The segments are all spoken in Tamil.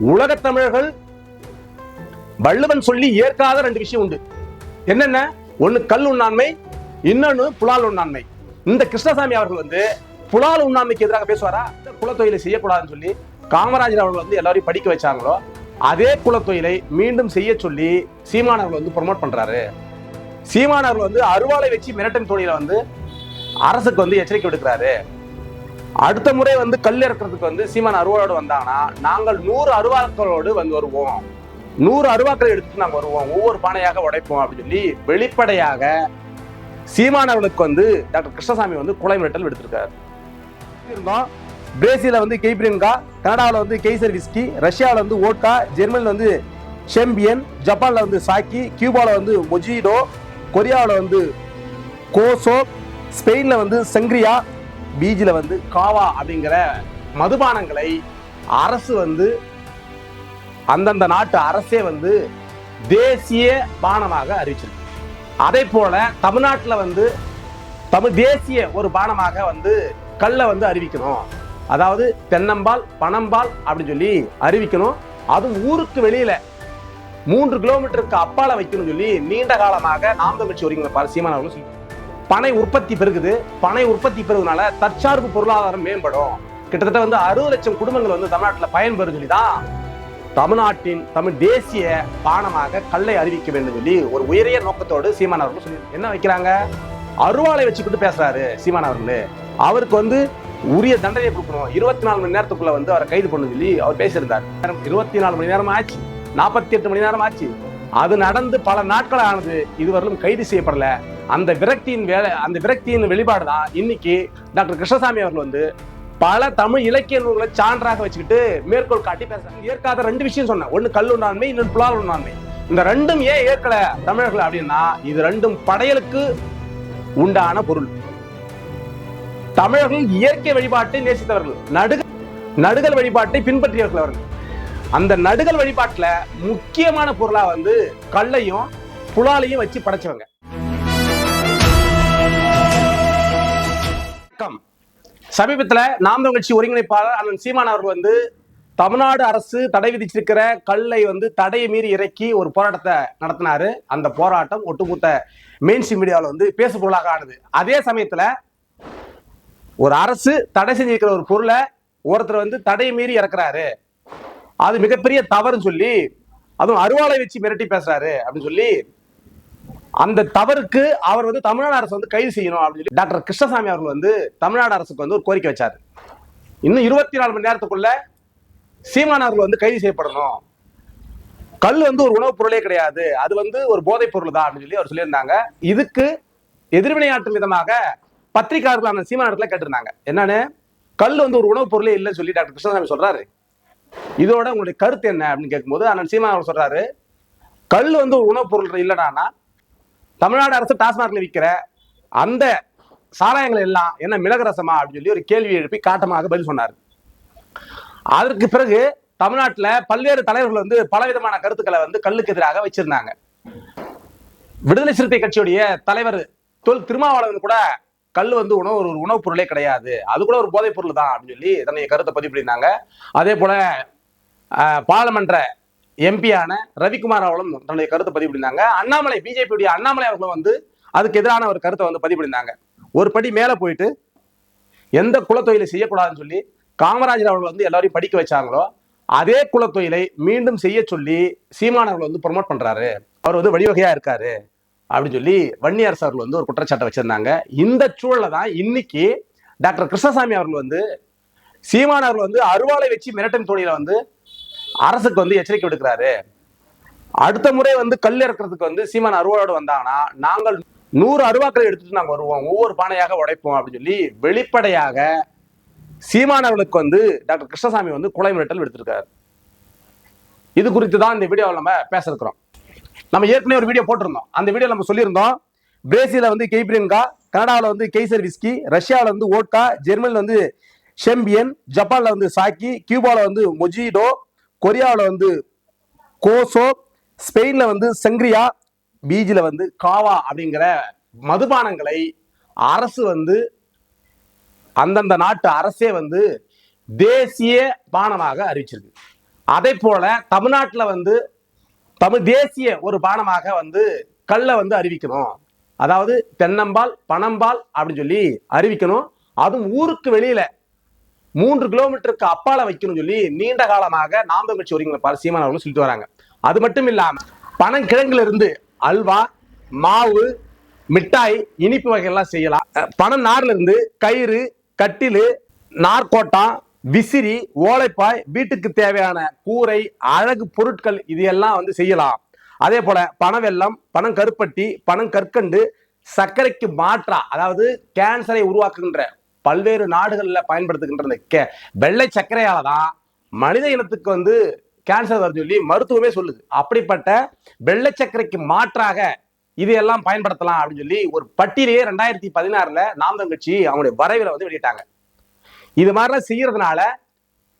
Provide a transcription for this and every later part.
உலகத் தமிழர்கள் வள்ளுவன் சொல்லி ஏற்காத ரெண்டு விஷயம் உண்டு. என்னென்ன? ஒண்ணு கல் உண்ணாண்மை இன்னொன்னு புலால் உண்ணாண்மை. இந்த கிருஷ்ணசாமி அவர்கள் வந்து புலால் உண்ணாண்மைக்கு எதிராக பேசுவாரா? குலத்தொழிலை செய்யக்கூடாதுன்னு சொல்லி காமராஜர் அவர்கள் வந்து எல்லாரையும் படிக்க வச்சாங்களோ அதே குலத்தொழிலை மீண்டும் செய்ய சொல்லி சீமான் அவர்கள் வந்து ப்ரொமோட் பண்றாரு. சீமான் அவர்கள் வந்து அருவாளை வச்சு மிரட்டன் தொழிலை வந்து அரசுக்கு வந்து எச்சரிக்கை விடுக்கிறாரு. அடுத்த முறை வந்து கல் இறக்குறதுக்கு வந்து சீமான் அருவாளோடு வந்தாங்கன்னா நாங்கள் நூறு அருவாக்களோடு வந்து வருவோம். நூறு அருவாக்களை எடுத்துட்டு நாங்கள் வருவோம். ஒவ்வொரு பானையாக உடைப்போம் அப்படின்னு சொல்லி வெளிப்படையாக சீமானவர்களுக்கு வந்து டாக்டர் கிருஷ்ணசாமி வந்து குலை மிரட்டல் விடுத்திருக்காரு. இருந்தோம். பிரேசில வந்து கெய்பிரியன்கா கனடாவில் வந்து கெய்சர் விஸ்கி ரஷ்யாவில் வந்து ஓட்கா ஜெர்மனியில் வந்து ஷெம்பியன் ஜப்பானில் வந்து சாக்கி கியூபாவில் வந்து மொஜிடோ கொரியாவில் வந்து கோசோ ஸ்பெயினில் வந்து செங்க்ரியா பீஜில் வந்து காவா அப்படிங்கிற மதுபானங்களை அரசு வந்து அந்தந்த நாட்டு அரசே வந்து தேசிய பானமாக அறிவிச்சிருக்கு. அதே போல தமிழ்நாட்டில் வந்து தமிழ் தேசிய ஒரு பானமாக வந்து கல்லை வந்து அறிவிக்கணும். அதாவது தென்னம்பால் பனம்பால் அப்படின்னு சொல்லி அறிவிக்கணும். அதுவும் ஊருக்கு வெளியில மூன்று கிலோமீட்டருக்கு அப்பால வைக்கணும்னு சொல்லி நீண்ட காலமாக நாம் தமிழ்ச்சி ஒருங்கிற பாரு சீமான் சொல்லி பனை உற்பத்தி பெருகுது. பனை உற்பத்தி பெருகுனால தற்சார்பு பொருளாதாரம் மேம்படும். கிட்டத்தட்ட வந்து அறுபது லட்சம் குடும்பங்கள் வந்து தமிழ்நாட்டில் பயன்பெறும் சொல்லி தான் தமிழ்நாட்டின் தமிழ் தேசிய பானமாக கல்லை அறிவிக்க வேண்டும் சொல்லி ஒரு உயரிய நோக்கத்தோடு சீமான் அவர்கள் சொல்லி என்ன வைக்கிறாங்க? அருவாளை வச்சுக்கிட்டு பேசுறாரு சீமான் அவர்கள். அவருக்கு வந்து உரிய தண்டனை கொடுக்கணும். இருபத்தி நாலு மணி நேரத்துக்குள்ள வந்து அவரை கைது பண்ணு சொல்லி அவர் பேசியிருந்தார். இருபத்தி நாலு மணி நேரம் ஆச்சு. நாற்பத்தி எட்டு மணி நேரம் ஆச்சு. அது நடந்து பல நாட்கள் ஆனது இதுவரையிலும் கைது செய்யப்படல. அந்த விரக்தியின் வேலை அந்த விரக்தியின் வெளிப்பாடு தான் இன்னைக்கு டாக்டர் கிருஷ்ணசாமி அவர்கள் வந்து பல தமிழ் இலக்கிய நூல்களை சான்றாக வச்சுக்கிட்டு மேற்கோள் காட்டி பேசுறாங்க ஏற்காத ரெண்டு விஷயம் சொன்னேன். ஒன்னு கல் உண்ணாண்மை இன்னொன்று புலால் உண்ணாண்மை இந்த ரெண்டும் ஏன் ஏற்கல தமிழர்கள் அப்படின்னா இது ரெண்டும் படையலுக்கு உண்டான பொருள். தமிழர்கள் இயற்கை வழிபாட்டை நேசித்தவர்கள். நடுக நடுகள் வழிபாட்டை பின்பற்றியவர்கள் அவர்கள். அந்த நடுகள் வழிபாட்டுல முக்கியமான பொருளா வந்து கல்லையும் புலாலையும் வச்சு படைச்சவங்க. வணக்கம். சமீபத்துல நாம் கட்சி ஒருங்கிணைப்பாளர் அண்ணன் சீமான் அவர்கள் வந்து தமிழ்நாடு அரசு தடை விதிச்சிருக்கிற கல்லை வந்து தடையை மீறி இறக்கி ஒரு போராட்டத்தை நடத்தினாரு. அந்த போராட்டம் ஒட்டுமொத்த மெயின்ஸ்ட்ரீம் மீடியாவில் வந்து பேசு பொருளாக ஆனது. அதே சமயத்துல ஒரு அரசு தடை செஞ்சிருக்கிற ஒரு பொருளை ஒருத்தர் வந்து தடையை மீறி இறக்குறாரு. அது மிகப்பெரிய தவறுன்னு சொல்லி அதுவும் அருவாளை வச்சு மிரட்டி பேசுறாரு அப்படின்னு சொல்லி அந்த தவறுக்கு அவர் வந்து தமிழ்நாடு அரசு வந்து கைது செய்யணும் அப்படின்னு சொல்லி டாக்டர் கிருஷ்ணசாமி அவர்கள் வந்து தமிழ்நாடு அரசுக்கு வந்து ஒரு கோரிக்கை வச்சார். இன்னும் இருபத்தி நாலு மணி நேரத்துக்குள்ள சீமான் அவர்கள் வந்து கைது செய்யப்படணும். கல் வந்து ஒரு உணவுப் பொருளே கிடையாது. அது வந்து ஒரு போதைப் பொருள் தான் அப்படின்னு சொல்லி அவர் சொல்லியிருந்தாங்க. இதுக்கு எதிர்வினையாற்றும் விதமாக பத்திரிகையாளர்கள் சீமான் இடத்துல கேட்டிருந்தாங்க. என்னன்னு? கல் வந்து ஒரு உணவுப் பொருளே இல்லைன்னு சொல்லி டாக்டர் கிருஷ்ணசாமி சொல்றாரு. இதோட உங்களுடைய கருத்து என்ன அப்படின்னு கேட்கும்போது அண்ணன் சீமான் அவர் சொல்றாரு. கல் வந்து ஒரு உணவுப் பொருள் இல்லைனா தமிழ்நாடு அரசு டாஸ்மார்க்ல விற்கிற அந்த சாராயங்கள் எல்லாம் என்ன மிளகு ரசமா அப்படின்னு சொல்லி ஒரு கேள்வி எழுப்பி காட்டமாக பதில் சொன்னார். அதற்கு பிறகு தமிழ்நாட்டில் பல்வேறு தலைவர்கள் வந்து பலவிதமான கருத்துக்களை வந்து கல்லுக்கு எதிராக வச்சிருந்தாங்க. விடுதலை சிறுத்தை கட்சியுடைய தலைவர் தொல் திருமாவளவன் கூட கல் வந்து உணவு ஒரு உணவுப் பொருளே கிடையாது. அது கூட ஒரு போதைப் பொருள் தான் அப்படின்னு சொல்லி தன்னுடைய கருத்தை பதிவு பண்ணியிருந்தாங்க. அதே போல ஆஹ், பாராளுமன்ற எம்பியான ரவிக்குமார் அவர்களும் தன்னுடைய கருத்தை பதிவு பண்ணியிருந்தாங்க அண்ணாமலை பிஜேபியுடைய அண்ணாமலை அவர்களும் வந்து அதுக்கு எதிரான ஒரு கருத்தை வந்து பதிவு பண்ணியிருந்தாங்க ஒரு படி மேலே போயிட்டு எந்த குலத்தொழிலை செய்யக்கூடாதுன்னு சொல்லி காமராஜர் அவர்கள் வந்து எல்லாரையும் படிக்க வச்சாங்களோ அதே குலத்தொழிலை மீண்டும் செய்ய சொல்லி சீமானவர்கள் வந்து ப்ரொமோட் பண்ணுறாரு அவர் வந்து வழிவகையாக இருக்காரு அப்படின்னு சொல்லி வன்னியரசு அவர்கள் வந்து ஒரு குற்றச்சாட்டை வச்சிருந்தாங்க. இந்த சூழல்ல தான் இன்னைக்கு டாக்டர் கிருஷ்ணசாமி அவர்கள் வந்து சீமானவர்கள் வந்து அருவாளை வச்சு மிரட்டன் தொழிலை வந்து அரசுக்கு வந்து எச்சரிக்கை விடுக்கிறாரு. அடுத்த முறை வந்து கல் இறக்குறதுக்கு வந்து சீமான் அருவாளோடு வந்தாங்கன்னா நாங்கள் நூறு அருவாக்களை எடுத்துட்டு நாங்கள் வருவோம். ஒவ்வொரு பானையாக உடைப்போம் அப்படின்னு சொல்லி வெளிப்படையாக சீமானவர்களுக்கு வந்து டாக்டர் கிருஷ்ணசாமி வந்து குலை மிரட்டல் விடுத்திருக்காரு. இது குறித்து தான் இந்த வீடியோவில் நம்ம பேச இருக்கிறோம் நம்ம ஏற்கனவே ஒரு வீடியோ போட்டிருந்தோம். அந்த வீடியோ நம்ம சொல்லியிருந்தோம் பிரேசில வந்து கெய்பிரியன்கா கனடாவில் வந்து கெய்சர் விஸ்கி ரஷ்யாவில் வந்து ஓட்கா ஜெர்மனியில் வந்து ஷெம்பியன் ஜப்பானில் வந்து சாக்கி கியூபாவில் வந்து மொஜிடோ கொரியாவில் வந்து கோசோ ஸ்பெயினில் வந்து சங்க்ரியா பீஜில் வந்து காவா அப்படிங்கிற மதுபானங்களை அரசு வந்து அந்தந்த நாட்டு அரசே வந்து தேசிய பானமாக அறிவிச்சிருக்கு. அதே போல தமிழ்நாட்டில் வந்து தமிழ் தேசிய ஒரு பானமாக வந்து கல்லை வந்து அறிவிக்கணும். அதாவது தென்னம்பால் பனம்பால் அப்படின்னு சொல்லி அறிவிக்கணும். அதுவும் ஊருக்கு வெளியில மூன்று கிலோமீட்டருக்கு அப்பால வைக்கணும்னு சொல்லி நீண்ட காலமாக நாம் கட்சி ஒருங்கிணைப்பாளர் சீமான் அவர்களும் சொல்லிட்டு வராங்க. அது மட்டும் இல்லாம பனங்கிழங்குல இருந்து அல்வா மாவு மிட்டாய் இனிப்பு வகைகள்லாம் செய்யலாம். பணம் பனம் நார்ல இருந்து கயிறு கட்டிலு நார்கோட்டா விசிறி ஓலைப்பாய் வீட்டுக்கு தேவையான கூரை அழகு பொருட்கள் இது எல்லாம் வந்து செய்யலாம். அதே போல பனவெல்லம் பனம் கருப்பட்டி பனம் கற்கண்டு சர்க்கரைக்கு மாற்றா அதாவது கேன்சரை உருவாக்குகின்ற பல்வேறு நாடுகளில் பயன்படுத்துகின்ற இந்த கே வெள்ளை சர்க்கரையால தான் மனித இனத்துக்கு வந்து கேன்சர் வருது சொல்லி மருத்துவமே சொல்லுது. அப்படிப்பட்ட வெள்ளை சர்க்கரைக்கு மாற்றாக இதையெல்லாம் பயன்படுத்தலாம் அப்படின்னு சொல்லி ஒரு பட்டியலையே ரெண்டாயிரத்தி பதினாறுல நாம்தம் கட்சி அவங்களுடைய வரைவில் வந்து வெளியிட்டாங்க. இது மாதிரிலாம் செய்யறதுனால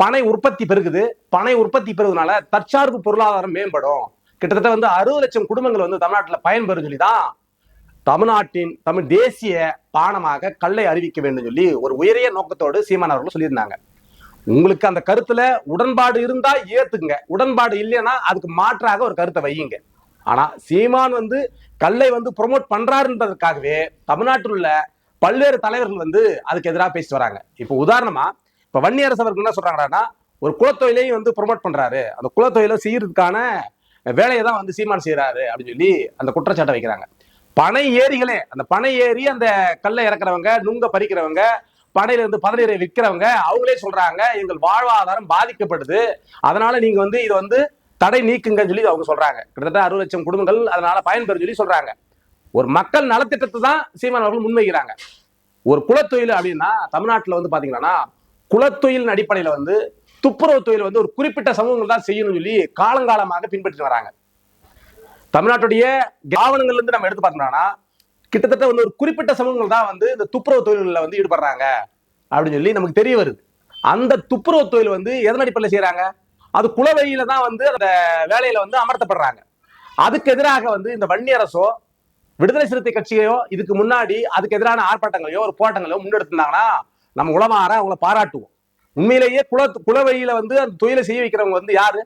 பனை உற்பத்தி பெருகுது. பனை உற்பத்தி பெருகுதுனால தற்சார்பு பொருளாதாரம் மேம்படும். கிட்டத்தட்ட வந்து அறுபது லட்சம் குடும்பங்கள் வந்து தமிழ்நாட்டில் பயன்பெறும் சொல்லி தான் தமிழ்நாட்டின் தமிழ் தேசிய பானமாக கல்லை அறிவிக்க வேண்டும் சொல்லி ஒரு உயரிய நோக்கத்தோடு சீமான் அவர்கள் சொல்லியிருந்தாங்க. உங்களுக்கு அந்த கருத்துல உடன்பாடு இருந்தா ஏத்துக்குங்க உடன்பாடு இல்லைன்னா அதுக்கு மாற்றாக ஒரு கருத்தை வையுங்க. ஆனா சீமான் வந்து கல்லை வந்து ப்ரொமோட் பண்றாருன்றதுக்காகவே தமிழ்நாட்டில் உள்ள பல்வேறு தலைவர்கள் வந்து அதுக்கு எதிராக பேசிட்டு வராங்க. இப்போ உதாரணமா இப்போ வன்னியரசு அவர்கள் என்ன சொல்றாங்கன்னா ஒரு குலத்தொழிலையும் வந்து ப்ரொமோட் பண்றாரு. அந்த குலத்தொழிலை செய்யறதுக்கான வேலையை தான் வந்து சீமான் செய்யறாரு அப்படின்னு சொல்லி அந்த குற்றச்சாட்டை வைக்கிறாங்க. பனை ஏரிகளே அந்த பனை ஏறி அந்த கல்லை இறக்குறவங்க நுங்க பறிக்கிறவங்க பனையில இருந்து பதநீரை விற்கிறவங்க அவங்களே சொல்றாங்க எங்கள் வாழ்வாதாரம் பாதிக்கப்படுது. அதனால நீங்க வந்து இதை வந்து தடை நீக்குங்கன்னு சொல்லி அவங்க சொல்றாங்க. கிட்டத்தட்ட அறுபது லட்சம் குடும்பங்கள் அதனால பயன்பெறும் சொல்லி சொல்றாங்க. ஒரு மக்கள் நலத்திட்டத்தை தான் சீமான் அவர்கள் முன்வைக்கிறாங்க. ஒரு குலத்தொழில் அப்படின்னா தமிழ்நாட்டில் வந்து பாத்தீங்கன்னா குலத்தொழிலின் அடிப்படையில வந்து துப்புரவு தொழில் வந்து ஒரு குறிப்பிட்ட சமூகங்கள் தான் செய்யணும்னு சொல்லி காலங்காலமாக பின்பற்றி வராங்க. தமிழ்நாட்டுடைய ஆவணங்கள்ல இருந்து நம்ம எடுத்து பார்த்தோம்னா கிட்டத்தட்ட வந்து ஒரு குறிப்பிட்ட சமூகங்கள் தான் வந்து இந்த துப்புரவு தொழில்களில் வந்து ஈடுபடுறாங்க அப்படின்னு சொல்லி நமக்கு தெரிய வருது. அந்த துப்புரவு தொழில் வந்து எதன் அடிப்படையில் செய்யறாங்க? அது குலவழியில தான் வந்து அந்த வேலையில வந்து அமர்த்தப்படுறாங்க. அதுக்கு எதிராக வந்து இந்த வன்னி அரசோ விடுதலை சிறுத்தை கட்சியோ இதுக்கு முன்னாடி அதுக்கு எதிரான ஆர்ப்பாட்டங்களையோ ஒரு போராட்டங்களையோ முன்னெடுத்திருந்தாங்கன்னா நம்ம உளமாற அவங்கள பாராட்டுவோம். உண்மையிலேயே குல குலவழியில வந்து அந்த தொழிலை செய்ய வைக்கிறவங்க வந்து யாரு?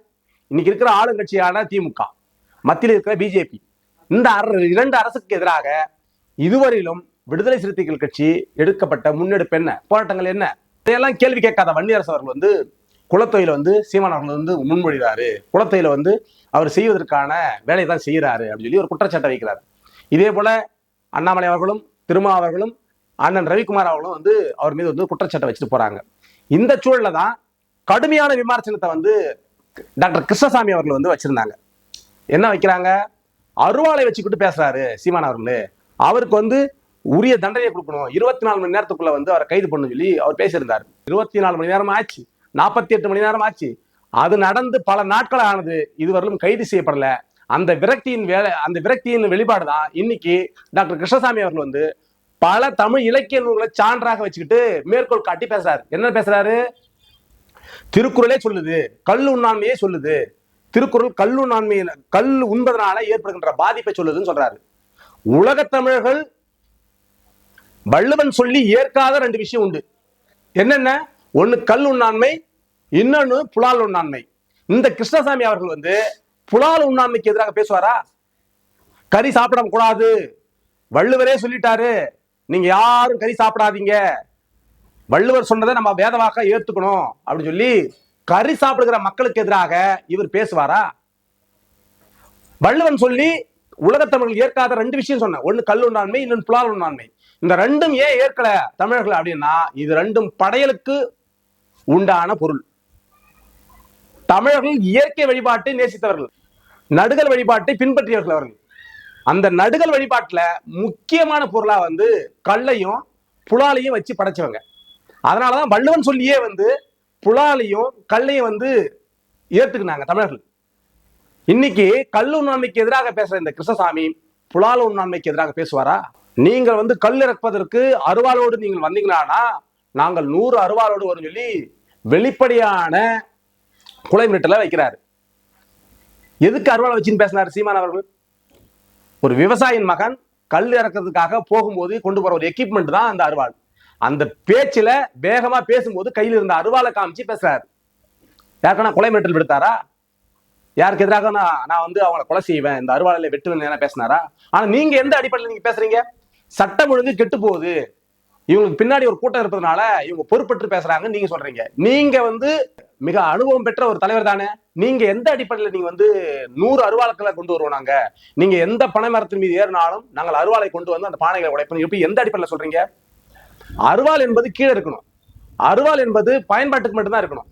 இன்னைக்கு இருக்கிற ஆளுங்கட்சியான திமுக. மத்தியில் இருக்கிற பிஜேபி இந்த இரண்டு அரசுக்கு எதிராக இதுவரையிலும் விடுதலை சிறுத்தைகள் கட்சி எடுக்கப்பட்ட முன்னெடுப்பு என்ன? போராட்டங்கள் என்ன? இதையெல்லாம் கேள்வி கேட்காத வன்னியரசு அவர்கள் வந்து குலத்தொழில வந்து சீமான் அவர்கள் வந்து முன்மொழிகிறாரு. குலத்தொழில வந்து அவர் செய்வதற்கான வேலையை தான் செய்கிறாரு அப்படின்னு சொல்லி ஒரு குற்றச்சாட்டை வைக்கிறார். இதே போல அண்ணாமலை அவர்களும் திருமா அவர்களும் அண்ணன் ரவிக்குமார் அவர்களும் வந்து அவர் மீது வந்து குற்றச்சாட்டை வச்சுட்டு போறாங்க. இந்த சூழல்ல தான் கடுமையான விமர்சனத்தை வந்து டாக்டர் கிருஷ்ணசாமி அவர்கள் வந்து வச்சிருந்தாங்க. என்ன வைக்கிறாங்க? அருவாளை வச்சுக்கிட்டு பேசுறாரு சீமான் அவர்கள். அவருக்கு வந்து உரிய தண்டனையை கொடுக்கணும். இருபத்தி நாலு மணி நேரத்துக்குள்ள வந்து அவரை கைது பண்ணு சொல்லி அவர் பேசியிருந்தார். இருபத்தி நாலு மணி நேரம் ஆச்சு. நாற்பத்தி எட்டு மணி நேரம் ஆச்சு. அது நடந்து பல நாட்கள் ஆனது இதுவரையிலும் கைது செய்யப்படல. அந்த விரக்தியின் வேலை அந்த விரக்தியின் வெளிப்பாடு தான் இன்னைக்கு டாக்டர் கிருஷ்ணசாமி அவர்கள் வந்து பல தமிழ் இலக்கிய நூல்களை சான்றாக வச்சுக்கிட்டு மேற்கோள் காட்டி பேசுறாரு. என்ன பேசுறாரு? திருக்குறளே சொல்லுது கல் உண்ணாண்மையே சொல்லுது. திருக்குறள் கல் உண்ணாண்மை கல் உண்பதனால ஏற்படுகின்ற பாதிப்பை சொல்லுதுன்னு சொல்றாரு. உலகத் தமிழர்கள் வள்ளுவன் சொல்லி ஏற்காத ரெண்டு விஷயம் உண்டு. என்னென்ன? ஒன்று கல் உண்ணாண்மை இன்னொன்னு புலால் உண்ணாண்மை. இந்த கிருஷ்ணசாமி அவர்கள் வந்து புலால் உண்ணாண்மைக்கு எதிராக பேசுவாரா? கறி சாப்பிட கூடாது. வள்ளுவரே சொல்லிட்டாரு. நீங்க யாரும் கறி சாப்பிடாதீங்க. வள்ளுவர் சொன்னதை நம்ம வேதவாக்க ஏத்துக்கணும் அப்படின்னு சொல்லி கறி சாப்பிடுகிற மக்களுக்கு எதிராக இவர் பேசுவாரா? வள்ளுவன் சொல்லி உலகத்தமிழர்கள் ஏற்காத ரெண்டு விஷயம் சொன்ன ஒண்ணு கல் இன்னொன்று புலால் உண்ணாண்மை இந்த ரெண்டும் ஏன் ஏற்கல தமிழர்கள் அப்படின்னா இது ரெண்டும் படையலுக்கு உண்டான பொருள். தமிழர்கள் இயற்கை வழிபாட்டை நேசித்தவர்கள். நடுகள் வழிபாட்டை பின்பற்றியவர்கள் அவர்கள். அந்த நடுகள் வழிபாட்டுல முக்கியமான பொருளா வந்து கல்லையும் புலாலையும் வச்சு படைச்சவங்க. அதனாலதான் வள்ளுவன் சொல்லியே வந்து புலாலையும் கல்லையும் வந்து ஏத்துக்கினாங்க தமிழர்கள். இன்னைக்கு கல் உண்ணாமைக்கு எதிராக பேசுற இந்த கிருஷ்ணசாமி புலால் உண்ணாண்மைக்கு எதிராக பேசுவாரா? நீங்கள் வந்து கல் இறப்பதற்கு அருவாளோடு நீங்கள் வந்தீங்கன்னா நாங்கள் நூறு அருவாளோடு வரும் சொல்லி வெளிப்படையான குலை மிரட்டல வைக்கிறாரு. எதுக்கு அருவாளை வச்சுன்னு பேசினார் சீமான் அவர்கள்? ஒரு விவசாயியின் மகன் கல் இறக்கிறதுக்காக போகும்போது கொண்டு போற ஒரு எக்யூப்மெண்ட் தான் அந்த அருவாள். அந்த பேச்சுல வேகமா பேசும்போது கையில் இருந்த அருவாளை காமிச்சு பேசுறாரு. யாருக்கான கொலை மிரட்டல் விடுத்தாரா? யாருக்கு எதிராக நான் நான் வந்து அவங்கள கொலை செய்வேன் இந்த அருவாளையில வெட்டுவேன் என்ன பேசினாரா? ஆனா நீங்க எந்த அடிப்படையில் நீங்க பேசுறீங்க? சட்டம் ஒழுங்கு கெட்டு போகுது. இவங்களுக்கு பின்னாடி ஒரு கூட்டம் இருப்பதனால இவங்க பொறுப்பற்று பேசுறாங்க நீங்க சொல்றீங்க. நீங்க வந்து மிக அனுபவம் பெற்ற ஒரு தலைவர் தானே. நீங்க எந்த அடிப்படையில் நீங்க வந்து நூறு அருவாளுக்களை கொண்டு வருவோம் நாங்க? நீங்க எந்த பனை மரத்தின் மீது ஏறினாலும் நாங்கள் அருவாளை கொண்டு வந்து அந்த பானைகளை உடைப்போம். எப்படி எந்த அடிப்படையில் சொல்றீங்க? அருவாள் என்பது கீழே இருக்கணும். அருவாள் என்பது பயன்பாட்டுக்கு மட்டும்தான் இருக்கணும்.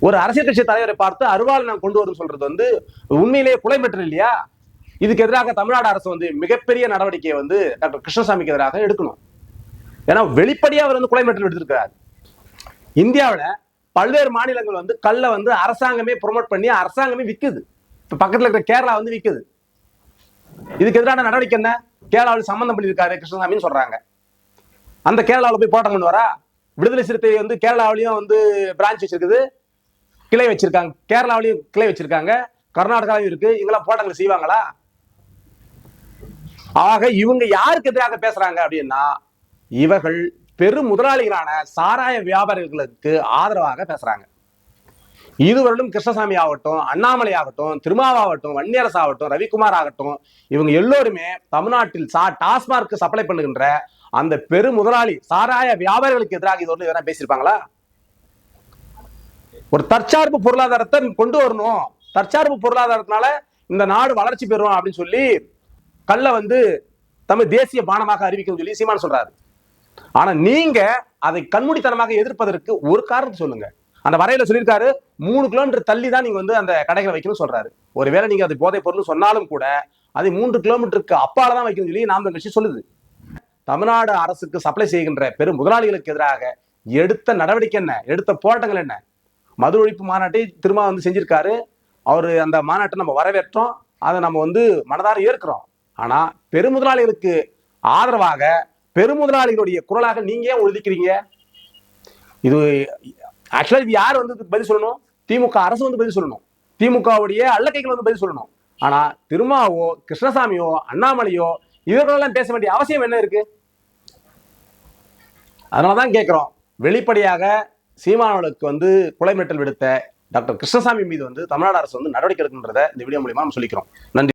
ஒரு அரசியல் கட்சி தலைவரை பார்த்து அருவாள் நான் கொண்டு வரும் சொல்றது வந்து உண்மையிலேயே கொலை பெற்று இல்லையா? இதுக்கு எதிராக தமிழ்நாடு அரசு வந்து மிகப்பெரிய நடவடிக்கையை வந்து டாக்டர் கிருஷ்ணசாமிக்கு எதிராக எடுக்கணும். ஏன்னா வெளிப்படையா அவர் வந்து குலை மெட்டல் எடுத்திருக்கிறார் இந்தியாவுல பல்வேறு மாநிலங்கள் வந்து கல்லை வந்து அரசாங்கமே ப்ரொமோட் பண்ணி அரசாங்கமே விற்குது இப்ப பக்கத்துல இருக்கிற கேரளா வந்து விற்குது இதுக்கு எதிரான நடவடிக்கை என்ன? கேரளாவில் சம்மந்தம் பண்ணியிருக்காரு கிருஷ்ணசாமின்னு சொல்றாங்க. அந்த கேரளாவில் போய் போராட்டம் கொண்டு வரா விடுதலை சிறுத்தை வந்து கேரளாவிலையும் வந்து பிரான்ச் வச்சிருக்குது. கிளை வச்சிருக்காங்க. கேரளாவிலையும் கிளை வச்சிருக்காங்க. கர்நாடகாவிலும் இருக்கு. இங்கெல்லாம் போராட்டங்கள் செய்வாங்களா? ஆக இவங்க யாருக்கு எதிராக பேசுறாங்க அப்படின்னா இவர்கள் பெரும் முதலாளிகளான சாராய வியாபாரிகளுக்கு ஆதரவாக பேசுறாங்க. இதுவரையிலும் கிருஷ்ணசாமி ஆகட்டும் அண்ணாமலை ஆகட்டும் திருமாவாகட்டும் வன்னியரசு ஆகட்டும் ரவிக்குமார் ஆகட்டும் இவங்க எல்லோருமே தமிழ்நாட்டில் சா டாஸ்மார்க்கு சப்ளை பண்ணுகின்ற அந்த பெரு முதலாளி சாராய வியாபாரிகளுக்கு எதிராக இது ஒன்று எதனா பேசியிருப்பாங்களா? ஒரு தற்சார்பு பொருளாதாரத்தை கொண்டு வரணும். தற்சார்பு பொருளாதாரத்தினால இந்த நாடு வளர்ச்சி பெறும் அப்படின்னு சொல்லி கல்ல வந்து தமிழ் தேசிய பானமாக அறிவிக்கணும்னு சொல்லி சீமான் சொல்றாரு. ஆனா நீங்க அதை கண்மூடித்தனமாக எதிர்ப்பதற்கு ஒரு காரணத்தை சொல்லுங்க. அந்த வரையில சொல்லியிருக்காரு மூணு கிலோமீட்டர் தள்ளி தான் நீங்க வந்து அந்த கடைகளை வைக்கணும்னு சொல்றாரு. ஒருவேளை நீங்க அது போதை பொருள் சொன்னாலும் கூட அது மூன்று கிலோமீட்டருக்கு அப்பால தான் வைக்கணும்னு சொல்லி நாம் கட்சி சொல்லுது. தமிழ்நாடு அரசுக்கு சப்ளை செய்கின்ற பெரும் முதலாளிகளுக்கு எதிராக எடுத்த நடவடிக்கை என்ன? எடுத்த போராட்டங்கள் என்ன? மது ஒழிப்பு மாநாட்டை திரும்ப வந்து செஞ்சிருக்காரு. அவர் அந்த மாநாட்டை நம்ம வரவேற்றோம். அதை நம்ம வந்து மனதார ஏற்கிறோம். ஆனால் பெருமுதலாளிகளுக்கு ஆதரவாக பெருமுதலாளிகளுடைய குரலாக நீங்க ஏன் ஒதுக்கிறீங்க இது ஆக்சுவலா இது யார் வந்து பதில் சொல்லணும்? திமுக அரசு வந்து பதில் சொல்லணும். திமுகவுடைய அல்லக்கைகள் வந்து பதில் சொல்லணும். ஆனால் திருமாவோ கிருஷ்ணசாமியோ அண்ணாமலையோ இவர்களெல்லாம் பேச வேண்டிய அவசியம் என்ன இருக்கு? அதனாலதான் கேட்குறோம். வெளிப்படையாக சீமானவர்களுக்கு வந்து கொலை மிரட்டல் விடுத்த டாக்டர் கிருஷ்ணசாமி மீது வந்து தமிழ்நாடு அரசு வந்து நடவடிக்கை எடுக்கின்றத இந்த வீடியோ மூலியமா நம்ம சொல்லிக்கிறோம். நன்றி.